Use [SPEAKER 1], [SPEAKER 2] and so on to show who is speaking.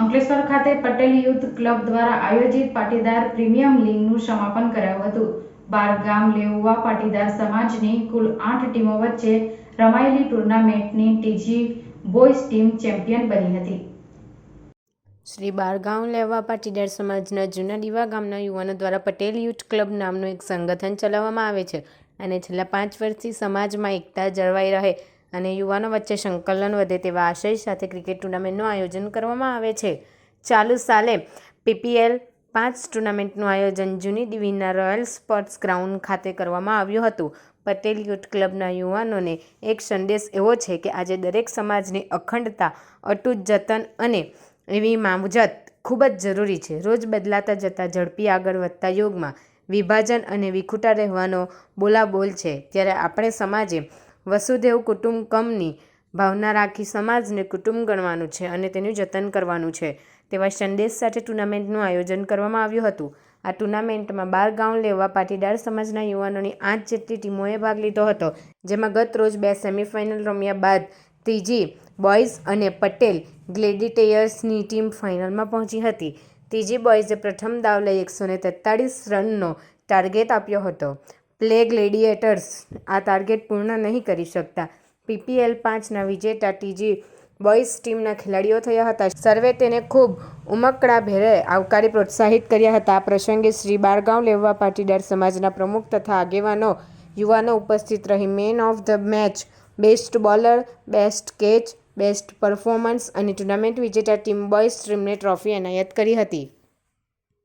[SPEAKER 1] અંકલેશ્વર ખાતે Patel youth club દ્વારા આયોજિત પાટીદાર પ્રીમિયમ લીગનું સમાપન કરાયું હતું. બાર ગામ લેઉવા પાટીદાર સમાજની કુલ આઠ ટીમો વચ્ચે રમાયેલી ટુર્નામેન્ટની ત્રીજી બોયઝ ટીમ ચેમ્પિયન બની હતી.
[SPEAKER 2] શ્રી બારગાંવ લેવા પાટીદાર સમાજના જૂના દીવા ગામના યુવાનો દ્વારા પટેલ યુથ ક્લબ નામનું એક સંગઠન ચલાવવામાં આવે છે અને છેલ્લા પાંચ વર્ષથી સમાજમાં એકતા જળવાઈ રહે અને યુવાનો વચ્ચે સંકલન વધે તેવા આશય સાથે ક્રિકેટ ટુર્નામેન્ટનું આયોજન કરવામાં આવે છે. ચાલુ સાલે પીપીએલ પાંચ ટુર્નામેન્ટનું આયોજન જૂની દિવીના રોયલ સ્પોર્ટ્સ ગ્રાઉન્ડ ખાતે કરવામાં આવ્યું હતું. પટેલ યુથ ક્લબના યુવાનોને એક સંદેશ એવો છે કે આજે દરેક સમાજની અખંડતા, અટૂટ જતન અને એવી માવજત ખૂબ જ જરૂરી છે. રોજ બદલાતા જતા ઝડપી આગળ વધતા યુગમાં વિભાજન અને વિખૂટા રહેવાનો બોલાબોલ છે. ત્યારે આપણે સમાજે વસુદેવ કુટુંબકમની ભાવના રાખી સમાજને કુટુંબ ગણવાનું છે અને તેનું જતન કરવાનું છે. તેવા સંદેશ સાથે ટુર્નામેન્ટનું આયોજન કરવામાં આવ્યું હતું. આ ટુર્નામેન્ટમાં બાર ગાઉન લેવા પાટીદાર સમાજના યુવાનોની આઠ જેટલી ટીમોએ ભાગ લીધો હતો, જેમાં ગત રોજ બે સેમિફાઇનલ રમ્યા બાદ ત્રીજી બોયઝ અને પટેલ ગ્લેડિટેયર્સની ટીમ ફાઇનલમાં પહોંચી હતી. ત્રીજી બોયઝે પ્રથમ દાવ લઈ એકસો ને તેતાળીસ રનનો ટાર્ગેટ આપ્યો હતો. પ્લે ગ્લેડિએટર્સ આ ટાર્ગેટ પૂર્ણ નહીં કરી શકતા. પીપીએલ પાંચના વિજેતા ટીજી બોયઝ ટીમના ખેલાડીઓ થયા હતા. સર્વે તેને ખૂબ ઉમકડા ભેરે આવકારી પ્રોત્સાહિત કર્યા હતા. આ પ્રસંગે શ્રી બારગાંવ લેવા પાટીદાર સમાજના પ્રમુખ તથા આગેવાનો યુવાનો ઉપસ્થિત રહી. Man of the match, best bowler, best catch, best performance અને ટુર્નામેન્ટ વિજેતા ટીમ બોયઝ ટીમને ટ્રોફી એનાયત કરી હતી.